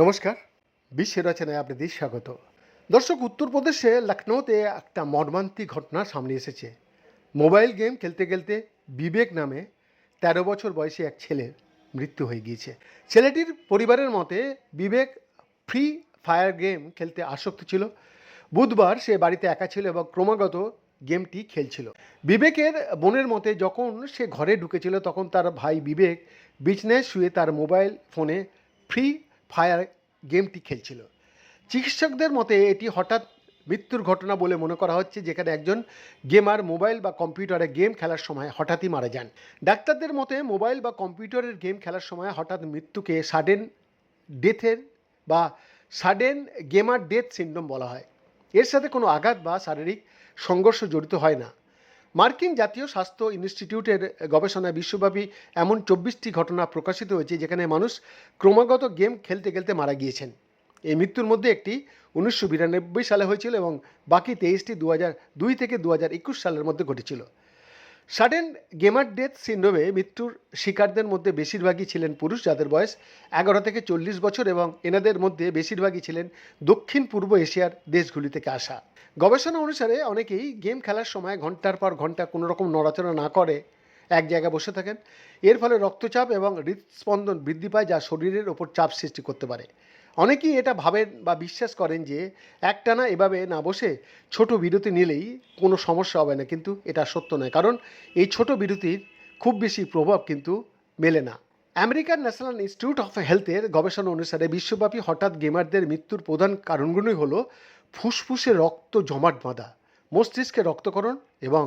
নমস্কার, বিশ্ব রচনায় আপনাদের স্বাগত। দর্শক, উত্তরপ্রদেশে লখনৌতে একটা মর্মান্তিক ঘটনা সামনে এসেছে। মোবাইল গেম খেলতে খেলতে বিবেক নামে তেরো বছর বয়সী এক ছেলের মৃত্যু হয়ে গিয়েছে। ছেলেটির পরিবারের মতে বিবেক ফ্রি ফায়ার গেম খেলতে আসক্ত ছিল। বুধবার সে বাড়িতে একা ছিল এবং ক্রমাগত গেমটি খেলছিল। বিবেকের বোনের মতে, যখন সে ঘরে ঢুকেছিল, তখন তার ভাই বিবেক বিছনায় শুয়ে তার মোবাইল ফোনে ফ্রি ফায়ার গেমটি খেলছিল। চিকিৎসকদের মতে, এটি হঠাৎ মৃত্যুর ঘটনা বলে মনে করা হচ্ছে, যেখানে একজন গেমার মোবাইল বা কম্পিউটারে গেম খেলার সময় হঠাৎই মারা যান। ডাক্তারদের মতে, মোবাইল বা কম্পিউটারের গেম খেলার সময় হঠাৎ মৃত্যুকে সাডেন ডেথের বা সাডেন গেমার ডেথ সিন্ড্রোম বলা হয়। এর সাথে কোনো আঘাত বা শারীরিক সংঘর্ষ জড়িত হয় না। মার্কিন জাতীয় স্বাস্থ্য ইনস্টিটিউটের গবেষণায় বিশ্বব্যাপী এমন চব্বিশটি ঘটনা প্রকাশিত হয়েছে, যেখানে মানুষ ক্রমাগত গেম খেলতে খেলতে মারা গিয়েছেন। এই মৃত্যুর মধ্যে একটি উনিশশো বিরানব্বই সালে হয়েছিল এবং বাকি তেইশটি দু হাজার দুই থেকে দু হাজার একুশ সালের মধ্যে ঘটেছিল। সাডেন গেমার ডেথ সিন্ড্রোমে মৃত্যুর শিকারদের মধ্যে বেশিরভাগই ছিলেন পুরুষ, যাদের বয়স এগারো থেকে চল্লিশ বছর এবং এনাদের মধ্যে বেশিরভাগই ছিলেন দক্ষিণ পূর্ব এশিয়ার দেশগুলি থেকে আসা। গবেষণা অনুসারে অনেকেই গেম খেলার সময় ঘণ্টার পর ঘণ্টা কোনো রকম নড়াচড়া না করে, এক জায়গায় বসে থাকেন। এর ফলে রক্তচাপ এবং হৃদস্পন্দন বৃদ্ধি পায় যা শরীরের ওপর চাপ সৃষ্টি করতে পারে। অনেকেই এটা ভাবেন বা বিশ্বাস করেন যে একটানা এভাবে না বসে ছোট বিরতি নিলেই কোনো সমস্যা হবে না, কিন্তু এটা সত্য নয়। কারণ এই ছোট বিরতির খুব বেশি প্রভাব কিন্তু মেলে না। আমেরিকান ন্যাশনাল ইনস্টিটিউট অফ হেলথের গবেষণা অনুসারে বিশ্বব্যাপী হঠাৎ গেমারদের মৃত্যুর প্রধান কারণগুলি হলো ফুসফুসে রক্ত জমাট বাঁধা, মস্তিষ্কে রক্তকরণ এবং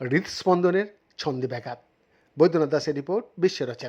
হৃদস্পন্দনের ছন্দে ব্যাঘাত। বৈদ্যনাথ দাসের রিপোর্ট বিশ্ব রচনা